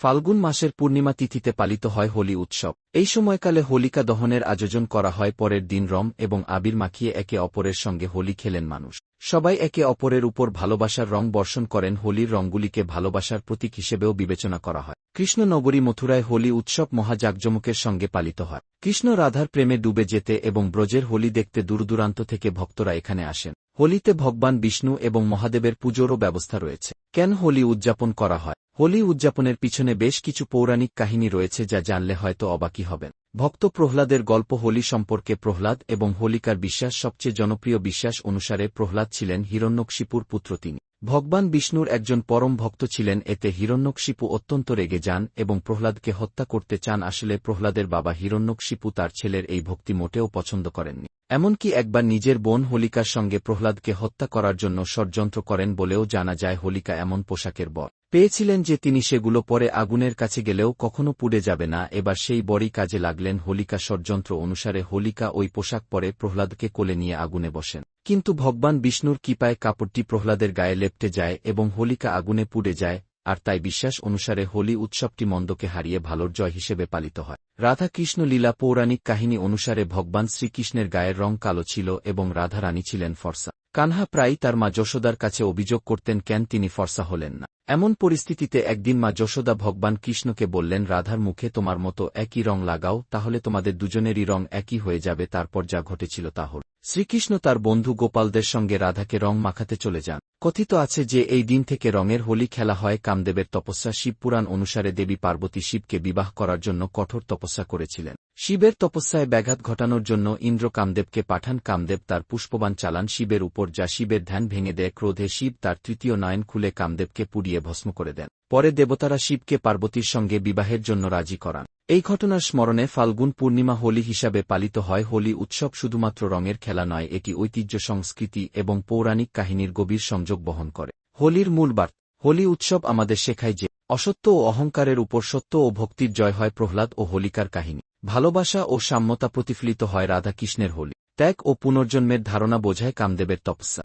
ফাল্গুন মাসের পূর্ণিমা তিথিতে পালিত হয় হোলি উৎসব। এই সময়কালে হোলিকা দহনের আয়োজন করা হয় পরের দিন রম এবং আবির মাখিয়ে একে অপরের সঙ্গে হোলি খেলেন মানুষ। সবাই একে অপরের উপর ভালোবাসার রং বর্ষণ করেন, হোলির রঙগুলিকে ভালোবাসার প্রতীক হিসেবেও বিবেচনা করা হয়। কৃষ্ণনগরী মথুরায় হোলি উৎসব মহাজাকজমকের সঙ্গে পালিত হয়। কৃষ্ণ রাধার প্রেমে ডুবে যেতে এবং ব্রজের হোলি দেখতে দূরদূরান্ত থেকে ভক্তরা এখানে আসেন। হোলিতে ভগবান বিষ্ণু এবং মহাদেবের পুজোরও ব্যবস্থা রয়েছে। কেন হোলি উদযাপন করা হয়? হোলি উদযাপনের পিছনে বেশ কিছু পৌরাণিক কাহিনী রয়েছে যা জানলে হয়তো অবাকই হবেন। ভক্ত প্রহ্লাদের গল্প হোলি সম্পর্কে প্রহ্লাদ এবং হোলিকার বিশ্বাস সবচেয়ে জনপ্রিয় বিশ্বাস অনুসারে প্রহ্লাদ ছিলেন হিরণ্যকশিপুর পুত্র তিনি। ভগবান বিষ্ণুর একজন পরম ভক্ত ছিলেন, এতে হিরণ্যকশিপু অত্যন্ত রেগে যান এবং প্রহ্লাদকে হত্যা করতে চান, আসলে প্রহ্লাদের বাবা হিরণ্যকশিপু তার ছেলের এই ভক্তি মোটেও পছন্দ করেননি। এমনকি একবার নিজের বোন হোলিকার সঙ্গে প্রহ্লাদকে হত্যা করার জন্য ষড়যন্ত্র করেন বলেও জানা যায় হোলিকা এমন পোশাকের বর। পেয়েছিলেন যে তিনি সেগুলো পরে আগুনের কাছে গেলেও কখনো পুড়ে যাবে না, এবার সেই বরই কাজে লাগলেন হোলিকা ষড়যন্ত্র অনুসারে হোলিকা ওই পোশাক পরে প্রহ্লাদকে কোলে নিয়ে আগুনে বসেন। কিন্তু ভগবান বিষ্ণুর কিপায় কাপড়টি প্রহ্লাদের গায়ে লেপটে যায় এবং হোলিকা আগুনে পুড়ে যায় আর তাই বিশ্বাস অনুসারে হোলি উৎসবটি মন্দকে হারিয়ে ভালোর জয় হিসেবে পালিত হয়। রাধা কৃষ্ণ লীলা পৌরাণিক কাহিনী অনুসারে ভগবান শ্রীকৃষ্ণের গায়ের রং কালো ছিল এবং রাধা রানী ছিলেন ফর্সা। কানহা প্রায়ই তার মা যশোদার কাছে অভিযোগ করতেন, কেন তিনি ফর্সা হলেন না? এমন পরিস্থিতিতে একদিন মা যশোদা ভগবান কৃষ্ণকে বললেন, রাধার মুখে তোমার মতো একই রং লাগাও, তাহলে তোমাদের দুজনেরই রং একই হয়ে যাবে, তারপর যা ঘটেছিল তা হল। শ্রীকৃষ্ণ তার বন্ধু গোপালদের সঙ্গে রাধাকে রং মাখাতে চলে যান। কথিত আছে যে এই দিন থেকে রঙের হোলি খেলা হয়। কামদেবের তপস্যা শিবপুরাণ অনুসারে দেবী পার্বতী শিবকে বিবাহ করার জন্য কঠোর তপস্যা করেছিলেন। শিবের তপস্যায় ব্যাঘাত ঘটানোর জন্য ইন্দ্র কামদেবকে পাঠান। কামদেব তার পুষ্পবান চালান শিবের উপর যা শিবের ধ্যান ভেঙে দেয়। ক্রোধে শিব তার তৃতীয় নয়ন খুলে কামদেবকে পুড়িয়ে ভস্ম করে দেন। পরে দেবতারা শিবকে পার্বতীর সঙ্গে বিবাহের জন্য রাজি করান। এই ঘটনার স্মরণে ফাল্গুন পূর্ণিমা হোলি হিসাবে পালিত হয়। হোলি উৎসব শুধুমাত্র রঙের খেলা নয়, এটি ঐতিহ্য, সংস্কৃতি এবং পৌরাণিক কাহিনীর গভীর সংযোগ বহন করে। হোলির মূল বার্তা, হোলি উৎসব আমাদের শেখায় যে, অসত্য ও অহংকারের উপর সত্য ও ভক্তির জয় হয় প্রহ্লাদ ও হোলিকার কাহিনী। ভালোবাসা ও সাম্যতা প্রতিফলিত হয় রাধাকৃষ্ণের হোলি। ত্যাগ ও পুনর্জন্মের ধারণা বোঝায় কামদেবের তপস্যা।